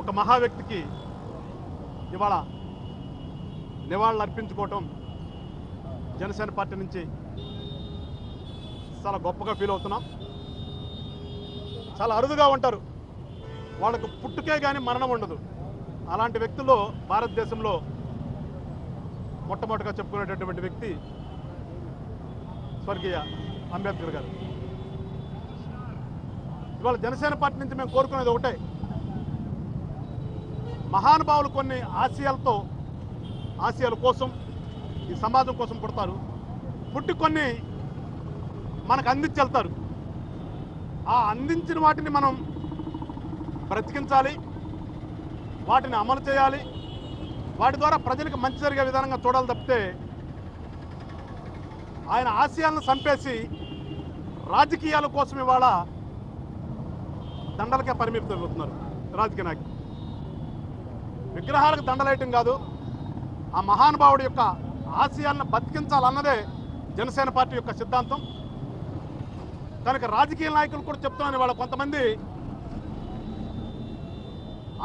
ఒక మహా వ్యక్తికి ఇవాళ నివాళులు అర్పించుకోవటం జనసేన పార్టీ నుంచి చాలా గొప్పగా ఫీల్ అవుతున్నాం. చాలా అరుదుగా ఉంటారు. వాళ్ళకు పుట్టుకే కానీ మరణం ఉండదు. అలాంటి వ్యక్తుల్లో భారతదేశంలో మొట్టమొదటిగా చెప్పుకునేటటువంటి వ్యక్తి స్వర్గీయ అంబేద్కర్ గారు. ఇవాళ జనసేన పార్టీ నుంచి మేము కోరుకునేది ఒకటే. మహానుభావులు కొన్ని ఆశయాలతో ఆశయాల కోసం ఈ సమాజం కోసం పుడతారు. పుట్టి కొన్ని మనకు అందించి వెళ్తారు. ఆ అందించిన వాటిని మనం బ్రతికించాలి. వాటిని అమలు చేయాలి. వాటి ద్వారా ప్రజలకు మంచి జరిగే విధానంగా చూడాలి తప్పితే ఆయన ఆశయాలను చంపేసి రాజకీయాల కోసం ఇవాళ దండలకే పరిమితం అవుతున్నారు రాజకీయ నాయకులు. విగ్రహాలకు దండలేయటం కాదు. ఆ మహానుభావుడి యొక్క ఆశయాలను బతికించాలన్నదే జనసేన పార్టీ యొక్క సిద్ధాంతం. కనుక రాజకీయ నాయకులు కూడా చెప్తున్నాను వాళ్ళ కొంతమంది.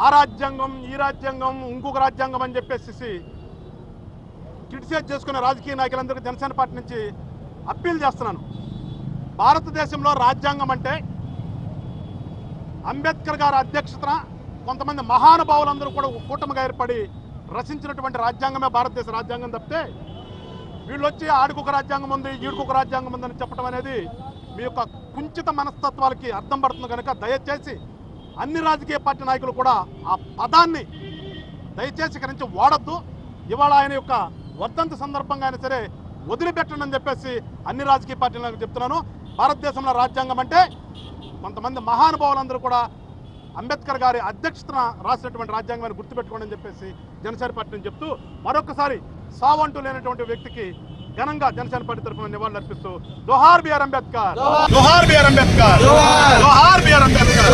ఆ రాజ్యాంగం ఈ రాజ్యాంగం ఇంకొక రాజ్యాంగం అని చెప్పేసి క్రిటిసైజ్ చేసుకునే రాజకీయ నాయకులందరికీ జనసేన పార్టీ నుంచి అప్పీల్ చేస్తున్నాను. భారతదేశంలో రాజ్యాంగం అంటే అంబేద్కర్ గారి అధ్యక్షతన కొంతమంది మహానుభావులందరూ కూడా ఒక కూటమిగా ఏర్పడి రచించినటువంటి రాజ్యాంగమే భారతదేశ రాజ్యాంగం తప్పితే వీళ్ళు వచ్చి ఆడికొక రాజ్యాంగం ఉంది ఈడుకొక రాజ్యాంగం ఉందని చెప్పడం అనేది మీ యొక్క కుంచిత మనస్తత్వాలకి అర్థం పడుతుంది కనుక దయచేసి అన్ని రాజకీయ పార్టీ నాయకులు కూడా ఆ పదాన్ని దయచేసి ఇక్కడి నుంచి వాడద్దు. ఇవాళ ఆయన యొక్క వర్ధంతి సందర్భంగా అయినా సరే వదిలిపెట్టండి అని చెప్పేసి అన్ని రాజకీయ పార్టీలకు చెప్తున్నాను. భారతదేశంలో రాజ్యాంగం అంటే కొంతమంది మహానుభావులందరూ కూడా అంబేద్కర్ గారి అధ్యక్షతన రాసినటువంటి రాజ్యాంగాన్ని గుర్తుపెట్టుకోండి అని చెప్పేసి జనసేన పార్టీ నుంచి చెప్తూ మరొకసారి సావంటూ లేనటువంటి వ్యక్తికి ఘనంగా జనసేన పార్టీ తరఫున నివాళులు అర్పిస్తూ జోహార్ బిఆర్ అంబేద్కర్. జోహార్. బిఆర్ అంబేద్కర్. జోహార్ బిఆర్ అంబేద్కర్.